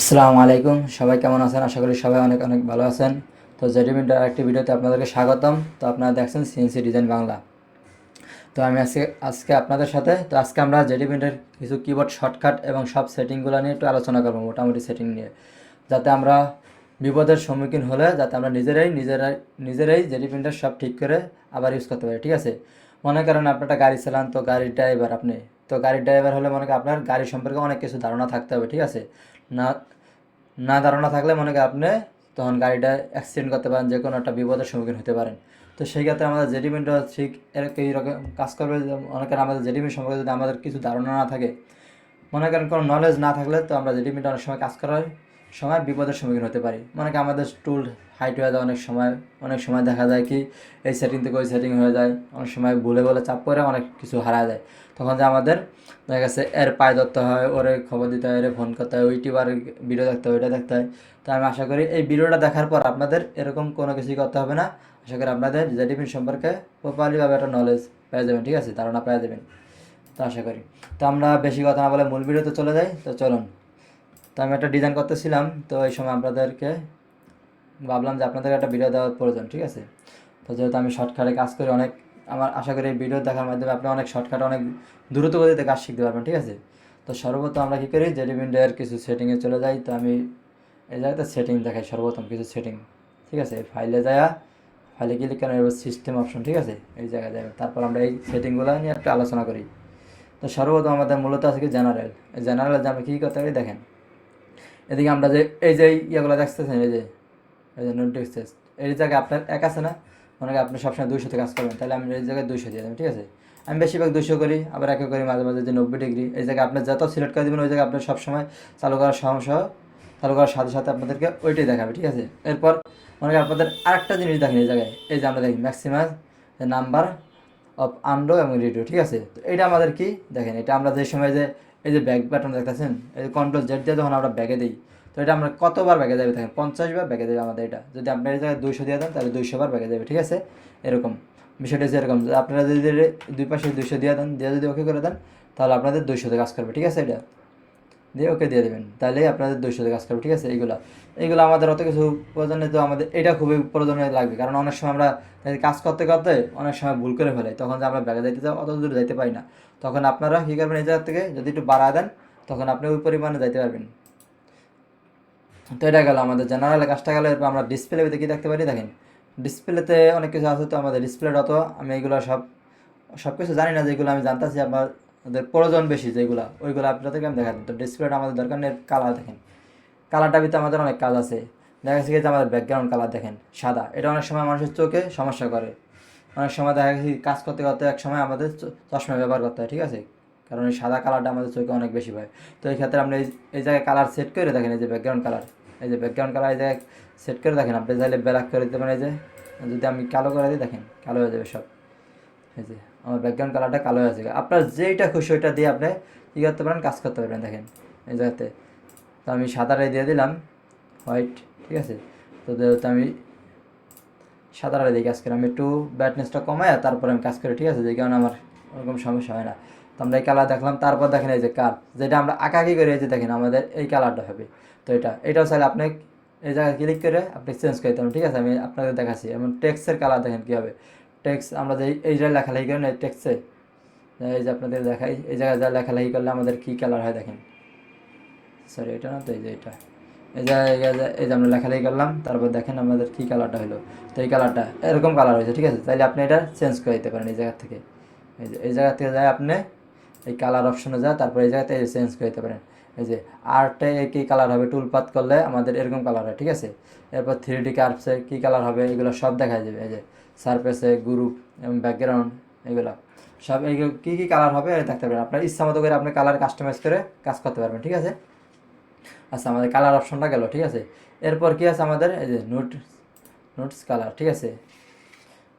আসসালামু আলাইকুম। সবাই কেমন আছেন? আশা করি সবাই অনেক অনেক ভালো আছেন। তো জেডিমিন্টার আরেকটি ভিডিওতে আপনাদেরকে স্বাগতম। তো আপনারা দেখছেন সিএনসি ডিজাইন বাংলা তো আমি আজকে আজকে আপনাদের সাথে, তো আজকে আমরা জেডিমিন্টার কিছু কিবোর্ড শর্টকাট এবং সব সেটিংগুলো নিয়ে একটু আলোচনা করব, মোটামুটি সেটিং নিয়ে। যাতে আমরা বিপদের সম্মুখীন হলে, যাতে আমরা নিজেরাই নিজেরাই নিজেরাই জেডি প্রিন্টার সব ঠিক করে আবার ইউজ করতে পারি, ঠিক আছে? মনে করেন আপনি একটা গাড়ি চালান, তো গাড়ির ড্রাইভার আপনি। তো গাড়ির ড্রাইভার হলে মনে করেন আপনার গাড়ি সম্পর্কে অনেক কিছু ধারণা থাকতে হবে, ঠিক আছে? না না ধারণা থাকলে মনে করেন আপনি তখন গাড়িটা অ্যাক্সিডেন্ট করতে পারেন, যে কোনো একটা বিপদের সম্মুখীন হতে পারেন। তো সেই ক্ষেত্রে আমাদের জেডিমিনটা ঠিক এরকম এইরকম কাজ করবে অনেকের আমাদের জেডিমেন্ট সম্পর্কে যদি আমাদের কিছু ধারণা না থাকে, মনে করেন কোনো নলেজ না থাকলে তো আমরা জেডিমেন্ট অনেক সময় কাজ করার সময় বিপদের সম্মুখীন হতে পারি। মনে করেন আমাদের টুল হাইট হয়ে যায় অনেক সময় অনেক সময় দেখা যায় কি এই সেটিং থেকে ওই সেটিং হয়ে যায়, অনেক সময় ভুলে বলে চাপ করে অনেক কিছু হারা যায়। তখন যে আমাদের, দেখা গেছে এর পায়ে ধরতে হয়, ওরে খবর দিতে হয় এর ফোন করতে হয়, ওই টিউবার ভিডিও দেখতে হয়, ওইটা দেখতে হয়। তো আমি আশা করি এই ভিডিওটা দেখার পর আপনাদের এরকম কোনো কিছুই করতে হবে না। আশা করি আপনাদের জেডিপিন সম্পর্কে প্রপারলিভাবে একটা নলেজ পেয়ে যাবেন, ঠিক আছে? ধারণা পেয়ে যাবেন। তো আশা করি। তো আমরা বেশি কথা না বলে মূল ভিডিওতে চলে যাই। তো চলুন। তো আমি একটা ডিজাইন করতেছিলাম, তো এই সময় আপনাদেরকে ভাবলাম যে আপনাদের একটা ভিডিও দেওয়ার প্রয়োজন, ঠিক আছে? তো যেহেতু আমি শর্টকাটে কাজ করি অনেক, আমার আশা করি এই ভিডিও দেখার মাধ্যমে আপনি অনেক শর্টকাটে অনেক দ্রুত গতিতে কাজ শিখতে পারবেন, ঠিক আছে? তো সর্বপ্রথম আমরা কী করি জেডিবিন্ডের কিছু সেটিংয়ে চলে যাই, তো আমি এই জায়গাতে সেটিং দেখাই সর্বপ্রথম কিছু সেটিং ঠিক আছে? ফাইলে যায়া ফাইলে ক্লিক করেন এবার সিস্টেম অপশন ঠিক আছে? এই জায়গায় যাবে তারপর আমরা এই সেটিংগুলো নিয়ে একটা আলোচনা করি। তো সর্বপ্রথম আমাদের মূলত আছে কি জেনারেল জেনারেল যে আমরা কী করতে পারি, দেখেন এদিকে আমরা যে, এই যে ইয়েগুলো দেখতেছেন, এই যে এই যে নোট ডিসটেন্স এই জায়গায় আপনার এক আছে না? করেন আপনি সবসময় দুইশোতে কাজ করবেন, তাহলে আমি এই জায়গায় দুইশো দিয়ে দেবেন ঠিক আছে? আমি বেশিরভাগ দুইশো করি, আবার একে করি মাঝে মাঝে যে নব্বই ডিগ্রি, এই জায়গায় আপনার যত সিলেক্ট করে দেবেন, ওই জায়গায় আপনার সবসময় চালু করার সমস্যা চালু করার সাথে সাথে আপনাদেরকে ওইটাই দেখাবে, ঠিক আছে? এরপর মনে করেন আপনাদের আরেকটা জিনিস দেখেন এই জায়গায়, এই যে আমরা দেখি ম্যাক্সিমাম নাম্বার অফ আন্ডো এবং রেডিও, ঠিক আছে? তো এটা আমাদের কি? দেখেন এটা আমরা যে সময় যে এই যে ব্যাগ বাটন দেখতেছেন? এই যে কন্ট্রোল জেড দিয়ে যখন আমরা ব্যাগে দিই, তো এটা আমরা কতবার ব্যাগে যাবে? দেখেন পঞ্চাশ বার ব্যাগে দেবে আমাদের এটা। যদি আপনি এই জায়গায় দুইশো দিয়ে দেন, তাহলে দুইশো বার ব্যাগে যাবে, ঠিক আছে? এরকম। বিষয়টা হচ্ছে এরকম আপনারা যদি দুই পাশে দুইশো দিয়ে দেন, দিয়ে যদি ওকে করে দেন, তাহলে আপনাদের দুইশোতে কাজ করবে, ঠিক আছে এটা? দিয়ে ওকে দিয়ে দেবেন। তাহলে আপনাদের দুইশোতে কাজ করবে, ঠিক আছে? এইগুলো এইগুলো আমাদের অত কিছু প্রয়োজন তো আমাদের, এটা খুবই প্রয়োজনীয় লাগবে। কারণ অনেক সময় আমরা কাজ করতে করতে অনেক সময় ভুল করে ফেলাই। তখন যে আমরা ব্যাগে যাইতে যাই অত দূর যাইতে পারি না। তখন আপনারা কী করবেন, এই থেকে যদি একটু বাড়া দেন, তখন আপনি ওই পরিমাণে যাইতে পারবেন। তো এটা গেল আমাদের জেনারেল কাজটা গেলে। এরপর আমরা ডিসপ্লে কি দেখতে পারি? দেখেন ডিসপ্লেতে অনেক কিছু আছে, তো আমাদের ডিসপ্লেটা তো আমি এইগুলো সব সব কিছু জানি না, যেগুলো আমি জানতেছি আমাদের প্রয়োজন বেশি যেগুলো, ওইগুলো আপনাদেরকে আমি দেখাচ্ছি। তো ডিসপ্লেটা আমাদের দরকার নেই কালার দেখেন। কালারটা ভিতরে আমাদের অনেক কাজ আছে। দেখা গেছে যে আমাদের ব্যাকগ্রাউন্ড কালার দেখেন, সাদা। এটা অনেক সময় মানুষের চোখে সমস্যা করে। অনেক সময় দেখা গেছে কাজ করতে করতে এক সময় আমাদের চশমা ব্যবহার করতে হয়, ঠিক আছে? কারণ এই সাদা কালারটা আমাদের চোখে অনেক বেশি হয় তো এই ক্ষেত্রে আপনি এই এই জায়গায় কালার সেট করে দেখেন, এই যে ব্যাকগ্রাউন্ড কালার এই যে ব্যাকগ্রাউন্ড কালার এই জায়গায় সেট করে দেখেন। আপনি চাইলে ব্ল্যাক করে দিতে পারেন, এই যে। যদি আমি কালো করে দিই, দেখেন, কালো হয়ে যাবে সব। এই যে। আমার ব্যাকগ্রাউন্ড কালারটা কালো হয়ে যাবে আপনার যেইটা খুশি ওইটা দিয়ে আপনি কী করতে পারেন কাজ করতে পারবেন দেখেন এই জায়গাতে। তো আমি সাদাটাই দিয়ে দিলাম হোয়াইট ঠিক আছে? তো যেহেতু আমি সাদাটা দিয়ে কাজ করি আমি একটু ব্রাইটনেসটা কমায় তারপরে আমি কাজ করি ঠিক আছে? যে কারণে আমার ওরকম সমস্যা হয় না। তো আমরা এই কালার দেখলাম তারপর দেখেন এই যে কার যেটা আমরা আঁকাকি করে এই যে দেখেন আমাদের এই কালারটা হবে। তো এটা এটাও চাইলে আপনি এই জায়গায় ক্লিক করে আপনি চেঞ্জ করে পারেন, ঠিক আছে? আমি আপনাদের দেখাচ্ছি এবং টেক্সের কালার দেখেন কী হবে। টেক্স আমরা যে এই জায়গায় লেখালেখি করেন এই টেক্সে এই যে আপনাদের দেখাই, এই জায়গায় যা লেখালেখি করলে আমাদের কী কালার হয় দেখেন। সরি এটা না তো, এই যে এটা। এই যে এই যে- যে আমরা লেখালেখি করলাম, তারপর দেখেন আমাদের কী কালারটা হলো তো এই কালারটা এরকম কালার হয়েছে, ঠিক আছে? তাইলে আপনি এটা চেঞ্জ করে দিতে পারেন এই জায়গা থেকে। এই যে এই জায়গা থেকে যায় আপনি এই কালার অপশনে যায় তারপর এই জায়গাতে চেঞ্জ করে দিতে পারেন। এই যে আর্টে কী কালার হবে? টুলপাত করলে আমাদের এরকম কালার হয়, ঠিক আছে? এরপর থ্রি ডি কার্ভসে কী কালার হবে? এগুলো সব দেখা যাবে এই যে সারফেসে গ্রুপ এবং ব্যাকগ্রাউন্ড এগুলো। সব এইগুলো কী কী কালার হবে দেখতে পারেন আপনার ইচ্ছা মতো করে আপনি কালার কাস্টমাইজ করে কাজ করতে পারবেন, ঠিক আছে? আচ্ছা আমাদের কালার অপশনটা গেল, ঠিক আছে? এরপর কি আছে আমাদের? এই যে নোট নোটস কালার ঠিক আছে?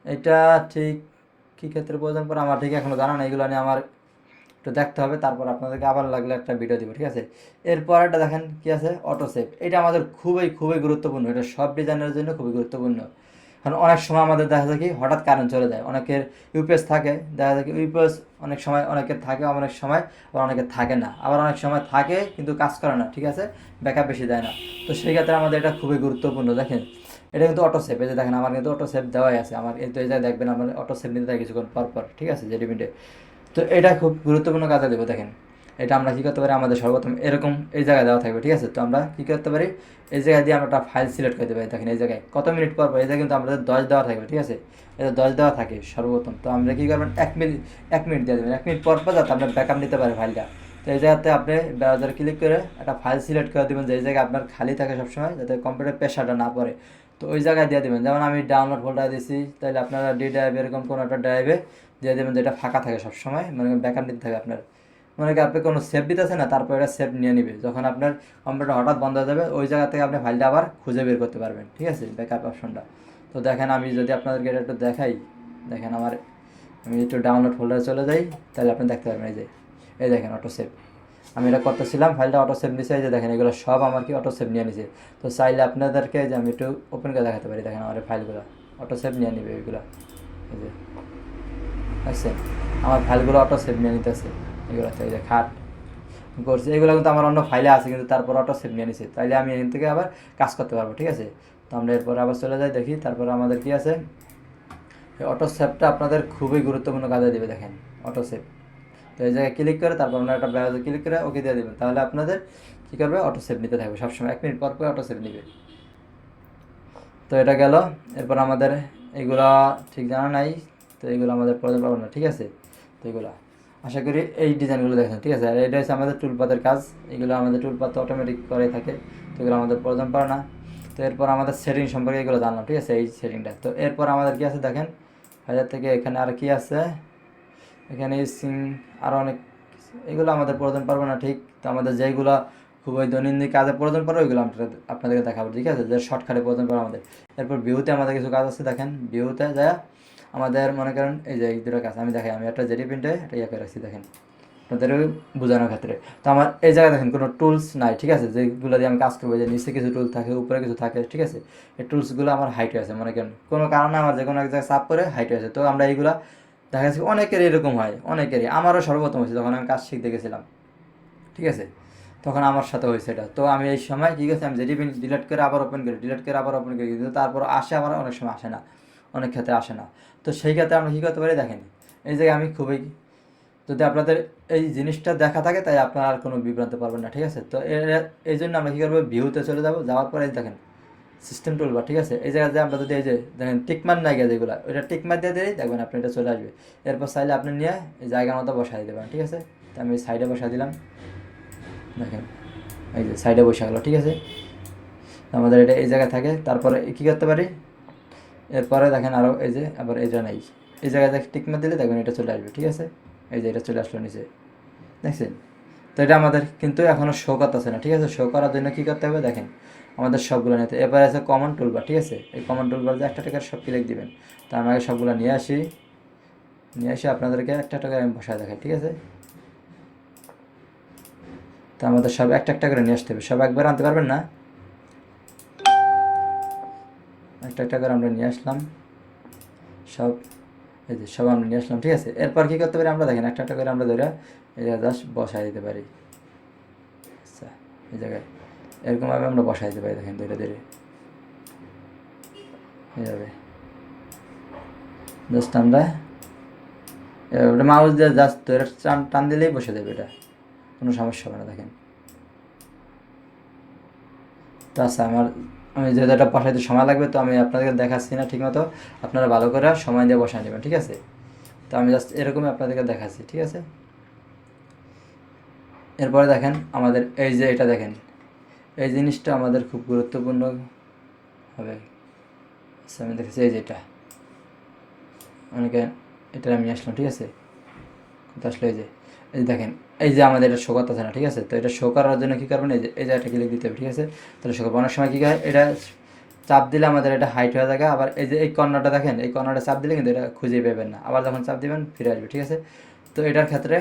এটা ঠিক কী ক্ষেত্রে প্রয়োজন পরে আমার ঠিক এখনও জানা না এগুলো নিয়ে আমার একটু দেখতে হবে, তারপর আপনাদেরকে আবার লাগলে একটা ভিডিও দিব, ঠিক আছে? এরপর একটা দেখেন কি আছে? অটো সেভ এটা আমাদের খুবই খুবই গুরুত্বপূর্ণ। এটা সব ডিজাইনের জন্য খুবই গুরুত্বপূর্ণ। কারণ অনেক সময় আমাদের দেখা যায় কি, হঠাৎ কারেন্ট চলে যায়। অনেকের ইউপিএস থাকে, দেখা যায় কি ইউপিএস অনেক সময় অনেকের থাকে অনেক সময় আবার অনেকের থাকে না। আবার অনেক সময় থাকে, কিন্তু কাজ করে না, ঠিক আছে? ব্যাকআপ বেশি দেয় না। তো সেই ক্ষেত্রে আমাদের এটা খুবই গুরুত্বপূর্ণ, দেখেন। এটা কিন্তু অটো সেভ এই যে দেখেন, আমার কিন্তু অটো সেভ দেওয়াই আছে। আমার এই তো এই দেখবেন, আমার অটো সেভ নিতে থাকে কিছুক্ষণ পর পর, ঠিক আছে যে জেডিমিটে তো এটা খুব গুরুত্বপূর্ণ কাজে দেবো, দেখেন। এটা আমরা কী করতে পারি? আমাদের সর্বপ্রথম এরকম এই জায়গায় দেওয়া থাকবে, ঠিক আছে? তো আমরা কী করতে পারি? এই জায়গায় দিয়ে আমরা একটা ফাইল সিলেক্ট করতে পারি, দেখেন এই জায়গায়। কত মিনিট পর পর, এই কিন্তু আমাদের দশ দেওয়া থাকবে, ঠিক আছে? এটা দশ দেওয়া থাকে সর্বপ্রথম, তো আমরা কী করবেন? এক মিনিট এক মিনিট দিয়ে দেবেন। এক মিনিট পর পর যাতে আপনার ব্যাকআপ নিতে পারে ফাইলটা তো এই জায়গাতে আপনি ব্রাউজার ক্লিক করে একটা ফাইল সিলেক্ট করে দেবেন, যে এই জায়গায় আপনার খালি থাকে সবসময়, যাতে কম্পিউটার প্রেশারটা না পড়ে। তো ওই জায়গায় দিয়ে দেবেন। যেমন আমি ডাউনলোড ফোল্ডার দিয়েছি, তাহলে আপনারা ডি ড্রাইভ এরকম কোনো একটা ড্রাইভে দিয়ে দেবেন যেটা ফাঁকা থাকে সবসময় মানে ব্যাকআপ নিতে থাকে আপনার। মনে করি আপনি কোনো সেভ দিতেছে না, তারপর এটা সেভ নিয়ে নিবে। যখন আপনার কম্পিউটার হঠাৎ বন্ধ হয়ে যাবে, ওই জায়গা থেকে আপনি ফাইলটা আবার খুঁজে বের করতে পারবেন, ঠিক আছে? ব্যাকআপ অপশনটা তো দেখেন আমি যদি আপনাদেরকে এটা একটু দেখাই, দেখেন আমার, আমি একটু ডাউনলোড ফোল্ডারে চলে যাই, তাহলে আপনি দেখতে পারবেন এই যে, এই দেখেন অটো সেভ আমি এটা করতেছিলাম, ফাইলটা অটো সেভ এই যে দেখেন এগুলো সব আমার কি অটো সেভ নিয়ে নিছে। তো চাইলে আপনাদেরকে যে আমি একটু ওপেন করে দেখাতে পারি, দেখেন আমার ফাইলগুলো অটো সেভ নিয়ে নিবে এগুলো। এই যে আচ্ছা আমার ফাইলগুলো অটো সেভ নিয়ে নিতেছে এগুলো এই যে খাট করছে, এগুলো কিন্তু আমার অন্য ফাইলে আছে, কিন্তু তারপর অটো সেভ নিয়ে নিছে। তাইলে আমি এখান থেকে আবার কাজ করতে পারব, ঠিক আছে? তো আমরা এরপর আবার চলে যাই, দেখি তারপর আমাদের কি আছে? অটো সেভটা আপনাদের খুবই গুরুত্বপূর্ণ কাজে দেবে, দেখেন অটো সেভ তো এই জায়গায় ক্লিক করে তারপর আপনার একটা ব্রাউজার ক্লিক করে ওকে দিয়ে দেবেন। তাহলে আপনাদের কী করবে? অটো সেভ নিতে থাকবে। সবসময় এক মিনিট পর পর অটো সেভ নিবে। তো এটা গেল। এরপর আমাদের এগুলা ঠিক জানা নাই। তো এগুলো আমাদের প্রয়োজন পাবো না, ঠিক আছে? তো এগুলো। আশা করি এই ডিজাইনগুলো দেখেন ঠিক আছে? আর এটা হচ্ছে আমাদের টুলপাতের কাজ। এগুলো আমাদের টুলপাত অটোমেটিক করে থাকে। তো এগুলো আমাদের প্রয়োজন পড়ে না। তো এরপর আমাদের সেটিং সম্পর্কে এগুলো জানলাম, ঠিক আছে? এই সেটিংটা তো এরপর আমাদের কি আছে দেখেন? হাজার থেকে এখানে আর কি আছে? এখানে সিং আরও অনেক এগুলো আমাদের প্রয়োজন পারবে না, ঠিক? তো আমাদের যেগুলো খুবই দৈনন্দিন কাজে প্রয়োজন পড়ে ওইগুলো আমরা আপনাদেরকে দেখাবো, ঠিক আছে? যে শর্টকাটে প্রয়োজন পড়ে আমাদের। এরপর ভিউতে আমাদের কিছু কাজ আছে, দেখেন। ভিউতে যা আমাদের, মনে করেন, এই যে এই দুটো কাজ আমি দেখাই, আমি একটা জেডি প্রিন্টে, একটা ইয়ে করে রাখছি, দেখেন। আপনাদের বোঝানোর ক্ষেত্রে। তো আমার এই জায়গায় দেখেন, কোনো টুলস নাই, ঠিক আছে? যেগুলো দিয়ে আমি কাজ করব যে নিচে কিছু টুল থাকে, উপরে কিছু থাকে, ঠিক আছে? এই টুলসগুলো আমার হাইটে আছে, মনে করেন। কোনো কারণে আমার যে কোনো এক জায়গায় চাপ করে হাইটে আছে। তো আমরা এইগুলা দেখা যাচ্ছে অনেকের এরকম হয়, অনেকেরই। আমারও সর্বপ্রথম হয়েছে যখন আমি কাজ শিখতে গেছিলাম। ঠিক আছে? তখন আমার সাথে হয়েছে এটা। তো আমি এই সময় কী গেছি আমি জেডি ডিলিট করে আবার ওপেন করি ডিলেট করে আবার ওপেন করি, কিন্তু তারপর আসে আমার অনেক সময় আসে না। অনেক ক্ষেত্রে আসে না। তো সেই ক্ষেত্রে আমরা কী করতে পারি দেখেন, এই জায়গায় আমি খুবই যদি আপনাদের এই জিনিসটা দেখা থাকে, তাই আপনারা আর কোনো বিভ্রান্ত পারবেন না, ঠিক আছে? তো এর- এই জন্য আমরা কী করব ভিউতে চলে যাব। যাওয়ার পরে দেখেন সিস্টেম টুলবার ঠিক আছে? এই জায়গায় যে আমরা যদি এই যে দেখেন টিকমার নাই গেছে যেগুলো, ওইটা টিকমার দিয়ে দিলেই দেখবেন আপনি এটা চলে আসবে। এরপর চাইলে আপনি নিয়ে এই জায়গার মতো বসাই দিতে পারেন, ঠিক আছে? তো আমি সাইডে বসা দিলাম। দেখেন, এই যে সাইডে বসে গেলো, ঠিক আছে? আমাদের এটা এই জায়গায় থাকে, তারপরে কী করতে পারি? এরপরে দেখেন আরও এই যে, আবার এটা নেই। এই জায়গায় দেখ টিকমার দিলে দেখবেন এটা চলে আসবে, ঠিক আছে? এই যে এটা চলে আসলো নিচে। দেখছেন? তো এটা আমাদের কিন্তু এখনও শো করতেছে না, ঠিক আছে? শো করার জন্য কী করতে হবে? দেখেন আমাদের সবগুলো নিতে এবার আছে কমন টুলবার ঠিক আছে? এই কমন টুলবার যে একটা টাকার সব ক্লিক দিবেন। তো আমাকে সবগুলো নিয়ে আসি। নিয়ে এসে আপনাদেরকে একটা টাকা আমি বসায় দেখাই, ঠিক আছে? তো আমাদের সব একটা একটা করে নিয়ে আসতে হবে। সব একবার আনতে পারবেন না? একটা একটা করে আমরা নিয়ে আসলাম। সব, এই যে সব আমরা নিয়ে আসলাম, ঠিক আছে? এরপর কী করতে পারি আমরা? দেখেন, একটা একটা করে আমরা ধরে, এই জাস্ট বসাই দিতে পারি। আচ্ছা এই জায়গায়। এরকমভাবে আমরা বসাই দিতে পারি, দেখেন ধীরে ধীরে এইভাবে জাস্ট আমরা ওটা মাউস দিয়ে জাস্ট ধরে টান টান দিলেই বসে যাবে এটা। কোনো সমস্যা হবে না, দেখেন। তো আচ্ছা আমার, আমি যেহেতু এটা বসাইতে সময় লাগবে, তো আমি আপনাদেরকে দেখাচ্ছি না ঠিকমতো। আপনারা ভালো করে সময় দিয়ে বসাই নেবেন, ঠিক আছে? তো আমি জাস্ট এরকমই আপনাদেরকে দেখাচ্ছি, ঠিক আছে? এরপরে দেখেন আমাদের, এই যে এটা দেখেন। এই জিনিসটা আমাদের খুব গুরুত্বপূর্ণ হবে। আচ্ছা আমি দেখেছি এই যেটা অনেকে এটা আমি আসলাম, ঠিক আছে? কোথায় আসলো এই যে এই যে দেখেন, এই যে আমাদের এটা শো করতেছে না, ঠিক আছে? তো এটা শো করার জন্য কী করবেন? এই যে, এই একটা ক্লিক দিতে হবে, ঠিক আছে? তাহলে শো অনেক সময় কী হয়, এটা চাপ দিলে আমাদের এটা হাইট হয়ে থাকে, আবার এই যে এই কর্নারটা দেখেন, এই কর্নারটা চাপ দিলে কিন্তু এটা খুঁজে পাবেন না। আবার যখন চাপ দিবেন, ফিরে আসবে, ঠিক আছে? তো এটার ক্ষেত্রে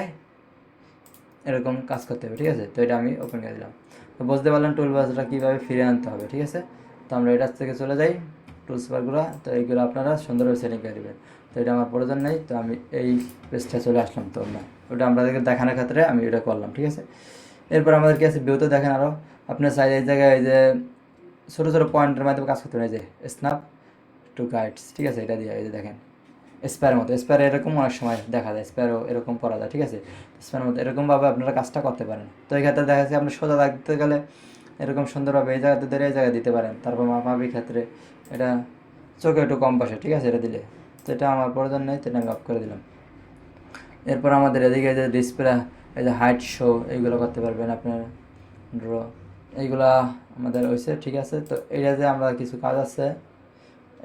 এরকম কাজ করতে হবে, ঠিক আছে? তো এটা আমি ওপেন করে দিলাম। তো বুঝতে পারলেন টুল বাসটা কীভাবে ফিরে আনতে হবে, ঠিক আছে? তো আমরা এটার থেকে চলে যাই টুলস বারগুলো তো এইগুলো আপনারা সুন্দরভাবে সেটিং করে দেবেন তো এটা আমার প্রয়োজন নেই, তো আমি এই পেজটা চলে আসলাম তো না ওটা আপনাদেরকে দেখানোর ক্ষেত্রে আমি এটা করলাম, ঠিক আছে? এরপর আমাদের কি আছে ভিউতে দেখেন আরও আপনার চাইলে এই জায়গায় এই যে ছোটো ছোটো পয়েন্টের মাধ্যমে কাজ করতে পারেন, এই যে স্ন্যাপ টু গাইডস ঠিক আছে? এটা দিয়ে, এই যে দেখেন। স্পেয়ারের মতো। স্পেয়ার এরকম অনেক সময় দেখা যায় স্পেয়ারও এরকম পরা যায়, ঠিক আছে? স্পেয়ারের মতো এরকমভাবে আপনারা কাজটা করতে পারেন। তো এই ক্ষেত্রে দেখা যাচ্ছে আপনি সোজা রাখতে গেলে এরকম সুন্দরভাবে এই জায়গাতে ধরে এই জায়গায় দিতে পারেন। তারপর মাপামাপির ক্ষেত্রে এটা চোখে একটু কম বসে, ঠিক আছে? এটা দিলে। তো এটা আমার প্রয়োজন নেই, তো আমি অফ করে দিলাম। এরপর আমাদের এদিকে যে ডিসপ্লে এই যে হাইট শো এইগুলো করতে পারবেন আপনার। ড্র এইগুলা আমাদের হয়েছে ঠিক আছে? তো এটা যে আমরা কিছু কাজ আছে।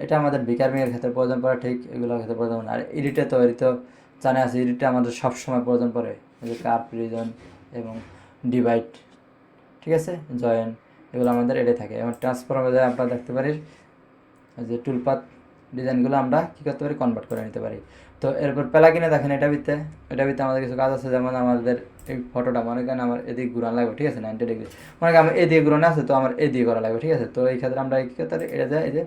এটা আমাদের বিকারমিংয়ের ক্ষেত্রে প্রয়োজন পড়ে, ঠিক এগুলোর ক্ষেত্রে প্রয়োজন পড়ে আর এডিটে তো তো জানা আছে, এডিটে আমাদের সবসময় প্রয়োজন পড়ে। যে কার প্রিজন এবং ডিভাইড, ঠিক আছে? জয়েন, এগুলো আমাদের এডে থাকে। এবং ট্রান্সফরমে আমরা দেখতে পারি যে টুলপাত ডিজাইনগুলো আমরা কী করতে পারি? কনভার্ট করে নিতে পারি। তো এরপর প্যালাকিনে দেখেন এটা ভিত্তে এটা ভিত্তে আমাদের কিছু কাজ আছে। যেমন আমাদের এই ফটোটা মনে করেন আমার এদিকে ঘুরান লাগবে, ঠিক আছে? নাইনটি ডিগ্রি মনে করেন আমার এদিকে ঘুরানো আছে, তো আমার এদিকে করা লাগবে, ঠিক আছে? তো এই ক্ষেত্রে আমরা কী করতে পারি? এটা যায় এই যে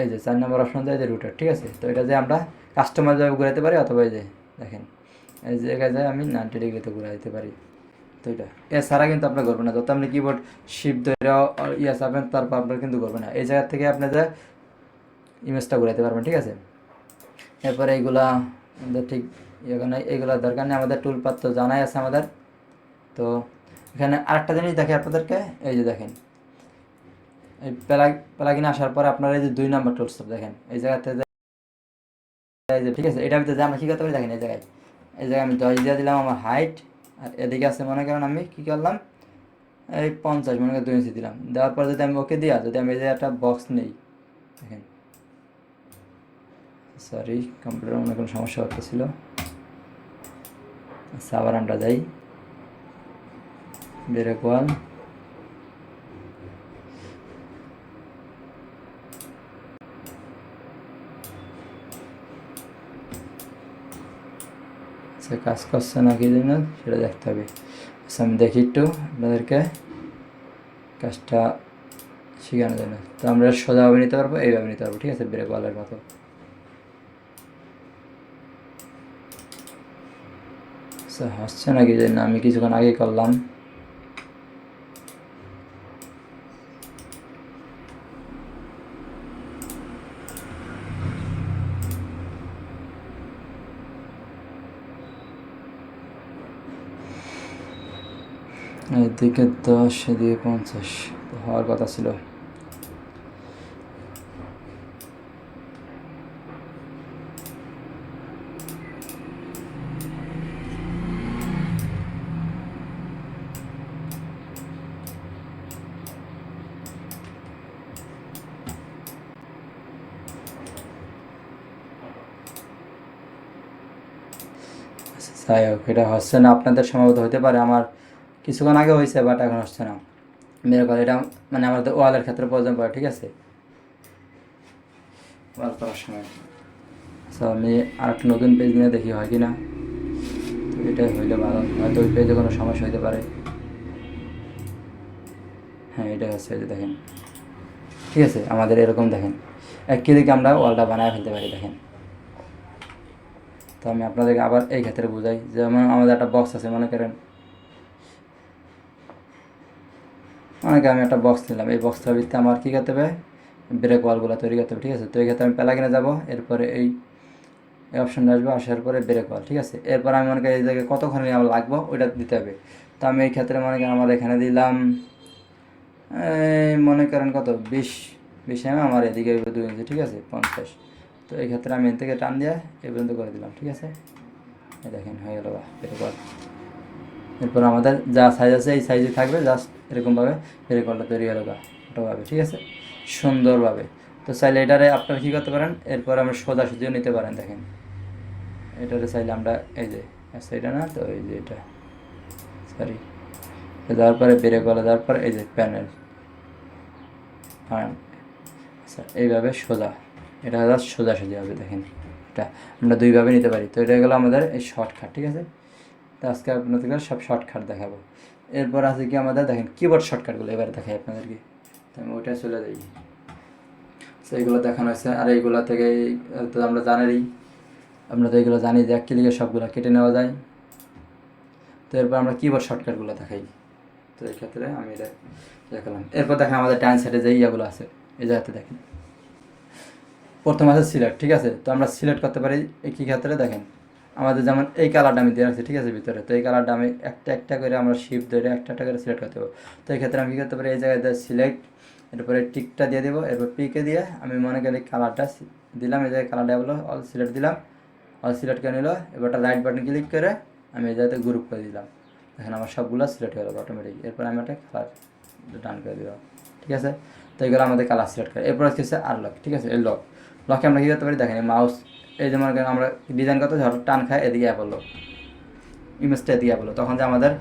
এই যে চার নম্বর অপশন যায় যে রুটার ঠিক আছে? তো এটা যে আমরা কাস্টমাইজভাবে ঘুরাইতে পারি অথবা এই যে দেখেন, এই জায়গায় যায় আমি নাইনটি ডিগ্রিতে ঘুরে দিতে পারি। তো এটা, এছাড়া কিন্তু আপনার করবেন না। যত আপনি কিবোর্ড শিপ ধরে ইয়ে চাপেন, তারপর আপনার কিন্তু করবেন না। এই জায়গা থেকে আপনি যে ইমেজটা ঘুরাইতে পারবেন, ঠিক আছে? এরপরে এইগুলা আমাদের ঠিক এখানে এইগুলা দরকার নেই। আমাদের টুলপাত তো জানাই আছে আমাদের। তো এখানে আরেকটা জিনিস দেখে আপনাদেরকে। এই যে দেখেন এই আসার পরে আপনারা এই যে দুই নাম্বার টুলস দেখেন, এই জায়গাতে ঠিক আছে এটা ভিতরে আমরা কী করতে পারি দেখেন এই জায়গায়। এই জায়গায় আমি দশ দিয়ে দিলাম আমার হাইট আর এদিকে আছে মনে করেন আমি কী করলাম, এই পঞ্চাশ, মনে করেন দুই ইঞ্চি দিলাম। দেওয়ার পর যদি আমি ওকে দিয়া যদি আমি এই যে একটা বক্স নেই, দেখেন। সরি কম্পিউটার মনে কোনো সমস্যা হতেছিল আচ্ছা আবার আমরা যাই ব্রেক সে কাজ করছে না কি জন্য সেটা দেখতে হবে। আচ্ছা আমি দেখি একটু আপনাদেরকে কাজটা শেখানোর জন্য। তো আমরা সোজাভাবে নিতে পারব, এইভাবে নিতে পারব, ঠিক আছে? ব্রেক ওয়ালের মতো। আচ্ছা হচ্ছে না কি জন্য আমি কিছুক্ষণ আগে করলাম। এদিকে দশ, এদিকে পঞ্চাশ। হওয়ার কথা ছিল। যাই হোক, এটা হচ্ছে না, আপনাদের সম্ভবত হতে পারে। আমার কিছুক্ষণ আগে হয়েছে বাট এখন হচ্ছে না। মেরে কথা এটা মানে আমাদের ওয়ালের ক্ষেত্রে প্রয়োজন পড়ে, ঠিক আছে? ওয়াল করার সময়। সো আমি আর একটা নতুন পেজ নিয়ে দেখি, হয় কি না? এটাই হইলে ভালো। হয়তো ওই পেজে কোনো সমস্যা হতে পারে। হ্যাঁ এটাই হচ্ছে যে দেখেন। ঠিক আছে, আমাদের এরকম দেখেন। একই দিকে আমরা ওয়ালটা বানায় ফেলতে পারি, দেখেন। তো আমি আপনাদেরকে আবার এই ক্ষেত্রে বুঝাই যেমন আমাদের একটা বক্স আছে, মনে করেন। অনেকে আমি একটা বক্স নিলাম এই বক্সটার ভিত্তিতে আমার কী করতে হবে? ব্রেক ওয়ালগুলো তৈরি করতে হবে, ঠিক আছে? তো এই ক্ষেত্রে আমি প্যালাগিনে যাব, এরপরে এই অপশানটা আসবে, আসার পরে ব্রেক ওয়াল ঠিক আছে? এরপর আমি মনে করি এই জায়গায় কতক্ষণ আমার লাগবো, ওইটা দিতে হবে। তো আমি এই ক্ষেত্রে মনে করেন আমার এখানে দিলাম মনে করেন কত? বিশ বিশ এম আমার এদিকে দুই ইঞ্চি, ঠিক আছে? পঞ্চাশ। তো এই ক্ষেত্রে আমি এর থেকে টান দিয়ে এই পর্যন্ত করে দিলাম, ঠিক আছে? দেখেন, হয়ে গেল বা এরপর এরপর আমাদের যা সাইজ আছে এই সাইজে থাকবে জাস্ট এরকমভাবে এরকমটা তৈরি গেল ওটাভাবে, ঠিক আছে? সুন্দরভাবে। তো চাইলে এটারে আপনারা কী করতে পারেন? এরপর আমরা সোজা সুজিও নিতে পারেন, দেখেন। এটারে চাইলে আমরা এই যে আচ্ছা এটা না, তো এই যে এটা সরি দেওয়ার পরে ব্রেক বলা দেওয়ার পরে এই যে প্যানেল আচ্ছা এইভাবে সোজা। এটা সোজা সোজা হবে, দেখেন। এটা আমরা দুইভাবে নিতে পারি। তো এটা গেলো আমাদের এই শর্টকাট ঠিক আছে? তো আজকে আপনাদেরকে সব শর্টকাট দেখাবো। এরপর আছে কি আমাদের, দেখেন কিবোর্ড শর্টকাটগুলো এবারে দেখাই আপনাদেরকে। তো আমি ওইটা চলে যাই। তো এগুলো দেখানো হয়েছে, আর এইগুলো থেকে তো আমরা জানেরই আমরা তো এগুলো জানি যে এক ক্লিকে সবগুলো কেটে নেওয়া যায়। তো এরপর আমরা কিবোর্ড শর্টকাটগুলো দেখাই। তো এই ক্ষেত্রে আমি এটা দেখালাম। এরপর দেখেন আমাদের ডান সাইডে যে ইয়াগুলো আছে, এই জায়গাতে দেখেন। প্রথম আছে সিলেক্ট ঠিক আছে? তো আমরা সিলেক্ট করতে পারি এই কী ক্ষেত্রে দেখেন। আমাদের যেমন এই কালারটা আমি দিয়ে রাখছি, ঠিক আছে, ভিতরে। তো এই কালারটা আমি একটা একটা করে আমরা শিপ ধরে একটা একটা করে সিলেক্ট করতে পারব। তো এই ক্ষেত্রে আমি কী করতে পারি? এই জায়গায় সিলেক্ট এরপরে টিকটা দিয়ে দেবো, এরপর পিকে দিয়ে আমি মনে করি কালারটা দিলাম, এই জায়গায় কালারটা হলো অল সিলেক্ট দিলাম। অল সিলেক্ট করে নিল এবারটা রাইট বাটন ক্লিক করে আমি এই জায়গাতে গ্রুপ করে দিলাম। দেখেন আমার সবগুলো সিলেক্ট হয়ে গেলো অটোমেটিক এরপর আমি একটা কালার ডান করে দিলাম, ঠিক আছে? তো এগুলো আমাদের কালার সিলেক্ট করে। এরপর হচ্ছে আর লক ঠিক আছে? এই লক লকে আমরা কী করতে পারি? দেখেন মাউস এই যে মনে করেন আমরা ডিজাইন করতে হঠাৎ টান খায় এদিকে অ্যাপলো ইমেজটা এদিকে অ্যাপলো তখন যে আমাদের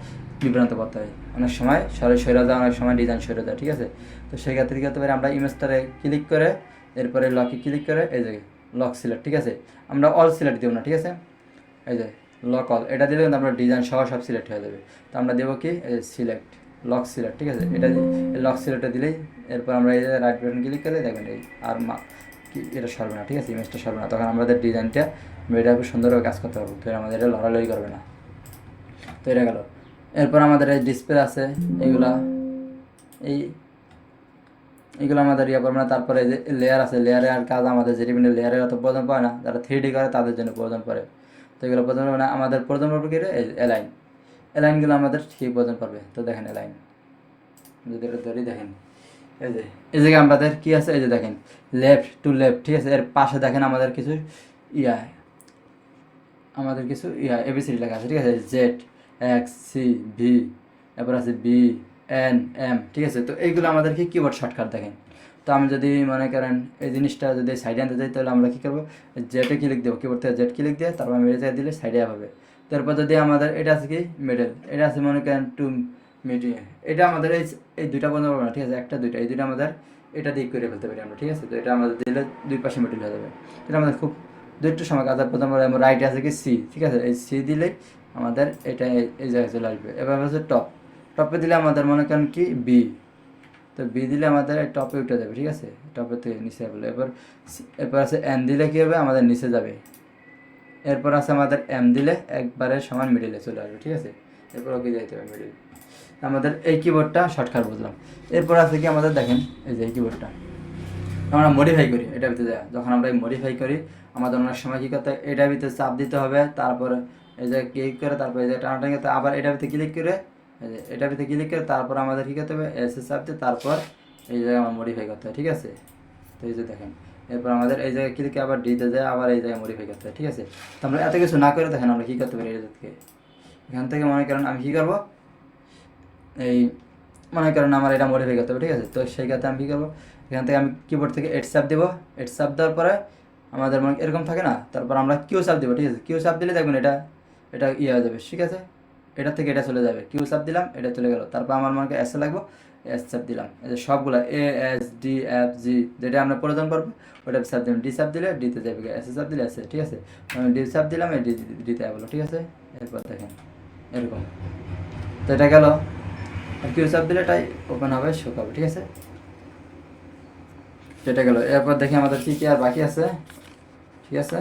বিভ্রান্ত করতে হয়। অনেক সময় সরে সরে যায়, অনেক সময় ডিজাইন সরে যায়, ঠিক আছে? তো সেই ক্ষেত্রে কী করতে পারি? আমরা ইমেজটারে ক্লিক করে, এরপরে লকে ক্লিক করে, এই যে লক সিলেক্ট ঠিক আছে? আমরা অল সিলেক্ট দেবো না, ঠিক আছে? এই যে লক অল এটা দিলে কিন্তু আমরা ডিজাইন সহ সব সিলেক্ট হয়ে যাবে। তো আমরা দেবো কি? সিলেক্ট লক সিলেক্ট ঠিক আছে? এটা লক সিলেক্টটা দিলেই এরপর আমরা এই রাইট বাটন ক্লিক করলে দেখবেন এই আর এটা সরবে না, ঠিক আছে? ইমেজটা সরবে না। তখন আমাদের ডিজাইনটা এটা খুব সুন্দরভাবে কাজ করতে পারব। তো আমাদের এটা লড়ালড়ি করবে না। তো এটা গেল। এরপর আমাদের এই ডিসপ্লে আছে এইগুলা এই, এগুলো আমাদের ইয়ে করবে না। তারপরে যে লেয়ার আছে লেয়ারের কাজ আমাদের যে বিভিন্ন লেয়ারের অত প্রয়োজন পড়ে না। যারা থ্রি ডি করে তাদের জন্য প্রয়োজন পড়ে। তো এগুলো প্রয়োজন পড়বে না। আমাদের প্রয়োজন পড়বে কি এলাইন এলাইনগুলো আমাদের ঠিক প্রয়োজন পড়বে? তো দেখেন এলাইন যদি এটা ধরি, দেখেন। এই যে, এই জায়গায় আমাদের কী আছে? এই যে দেখেন লেফট টু লেফট ঠিক আছে? এর পাশে দেখেন আমাদের কিছু ইয়া আমাদের কিছু ইয়া এবিসিডি লেখা আছে, ঠিক আছে? জেড এক্স সি ভি এরপর আছে বি এন এম ঠিক আছে? তো এইগুলো আমাদের কি কিবোর্ড শর্টকাট দেখেন। তো আমি যদি মনে করেন এই জিনিসটা যদি সাইডে আনতে চাই তাহলে আমরা কী করব? জেটে ক্লিক দেবো কিবোর্ড থেকে জেট ক্লিক দিয়ে তারপর জায়গায় দিলে সাইডে হবে। তারপর যদি আমাদের, এটা আছে কি? মিডল এটা আছে মনে করেন টু মিডিয়াম এটা আমাদের এই এই দুইটা বন্ধ করব না, ঠিক আছে? একটা, দুইটা। এই দুইটা আমাদের এটা দিক করে ফেলতে পারি আমরা, ঠিক আছে? তো এটা আমাদের দিলে দুই পাশে মিডল হয়ে যাবে। এটা আমাদের খুব দু সময় কাজ প্রথম রাইটে আছে কি? সি ঠিক আছে? এই সি দিলেই আমাদের এটা এই জায়গায় চলে আসবে। এবার হচ্ছে টপ টপে দিলে আমাদের মনে করেন কি? বি তো বি দিলে আমাদের টপে উঠে যাবে, ঠিক আছে? টপে থেকে নিচে যাবে। এরপর এরপর আছে এন দিলে কী হবে? আমাদের নিচে যাবে। এরপর আছে আমাদের এম দিলে একবারে সমান মিডিলে চলে আসবে, ঠিক আছে? এরপর ওকে যাইতে হবে মিডিল আমাদের এই কিবোর্ডটা শর্টকাট বুঝলাম। এরপর আছে কি আমাদের দেখেন, এই যে এই কিবোর্ডটা আমরা মডিফাই করি এটার ভিতরে যখন আমরা মডিফাই করি, আমাদের অনেক সময় কী করতে এটার ভিতরে চাপ দিতে হবে, তারপরে এই যে ক্লিক করে, তারপরে এই যে টানাটানি করতে আবার এটার ভিতরে ক্লিক করে, এই যে এটার ভিতরে ক্লিক করে, তারপর আমাদের কী করতে হবে এস এস চাপ দিয়ে তারপর এই জায়গায় আমার মডিফাই করতে হবে ঠিক আছে? তো এই যে দেখেন, এরপর আমাদের এই জায়গায় ক্লিক আবার ডিতে যায়, আবার এই জায়গায় মডিফাই করতে হয়, ঠিক আছে? তো আমরা এত কিছু না করে দেখেন আমরা কী করতে পারি এটা থেকে। এখান থেকে মনে করেন আমি কী করব এই, মনে করেন আমার এটা মডিফাই করতে হবে, ঠিক আছে? তো সেই ক্ষেত্রে আমি কী করব? এখান থেকে আমি কিবোর্ড থেকে এড চাপ দেবো। এড চাপ দেওয়ার পরে আমাদের মানে এরকম থাকে না? তারপর আমরা কিউ চাপ দেবো, ঠিক আছে? কিউ চাপ দিলে দেখবেন এটা এটা ইয়ে হয়ে যাবে, ঠিক আছে? এটা থেকে এটা চলে যাবে। কিউ চাপ দিলাম, এটা চলে গেল। তারপর আমার মনে এসে লাগবো এস চাপ দিলাম। এই যে সবগুলো A S D F G যেটা আমরা প্রয়োজন করব ওটা চাপ দিলাম। ডি চাপ দিলে ডিতে যাবে। এস চাপ দিলে এসে ঠিক আছে? আমি ডি চাপ দিলাম, এই ডি ডিতে যাব, ঠিক আছে? এরপর দেখেন, এরকম। তো এটা গেল। আর কিউ চাপ দিলে এটাই ওপেন হবে শুকাবে ঠিক আছে? কেটে গেল। এরপর দেখি আমাদের কি কি আর বাকি আছে। ঠিক আছে?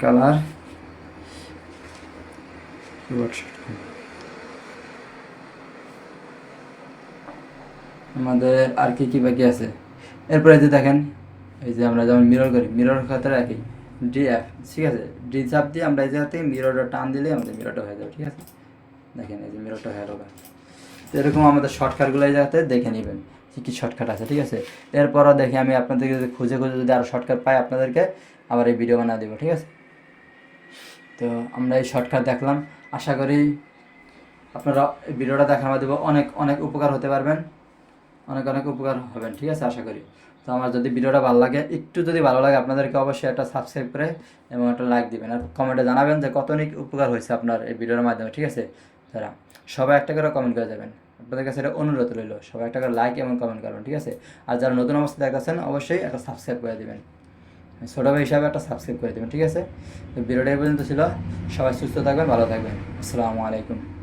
কালার আমাদের আর কি কি বাকি আছে? এরপরে যে দেখেন, এই যে আমরা যেমন মিরর করি মিরর খাতে রাখি ডি এফ ঠিক আছে? ডি চাপ দিয়ে আমরা এই জায়গা থেকে মিররটা টান দিলে আমাদের মিররটা হয়ে যাবে, ঠিক আছে? দেখেন এই যে মিরোটা হয়ে যাবে তো এরকম আমাদের শর্টকাটগুলো এই জায়গাতে দেখে নেবেন কী কী শর্টকাট আছে, ঠিক আছে? এরপরও দেখি আমি আপনাদেরকে যদি খুঁজে খুঁজে যদি আরও শর্টকাট পাই আপনাদেরকে আবার এই ভিডিও বানা দেবো, ঠিক আছে? তো আমরা এই শর্টকাট দেখলাম। আশা করি আপনারা ভিডিওটা দেখার মাধ্যমে অনেক অনেক উপকার হতে পারবেন। অনেক অনেক উপকার হবেন, ঠিক আছে? আশা করি। তো আমার যদি ভিডিওটা ভালো লাগে, একটু যদি ভালো লাগে আপনাদেরকে অবশ্যই একটা সাবস্ক্রাইব করে এবং একটা লাইক দিবেন। আর কমেন্টে জানাবেন যে কতনিক উপকার হয়েছে আপনার এই ভিডিওর মাধ্যমে, ঠিক আছে? তারা সবাই একটা করে কমেন্ট করে যাবেন। আপনাদের কাছে এটা অনুরোধ রইল, সবাই একটা করে লাইক এবং কমেন্ট করবেন, ঠিক আছে? আর যারা নতুন অবস্থা দেখাচ্ছেন অবশ্যই একটা সাবস্ক্রাইব করে দেবেন। ছোটো ভাই হিসাবে একটা সাবস্ক্রাইব করে দেবেন, ঠিক আছে? তো ভিডিওটা পর্যন্ত ছিল। সবাই সুস্থ থাকবেন, ভালো থাকবেন। আসসালামু আলাইকুম।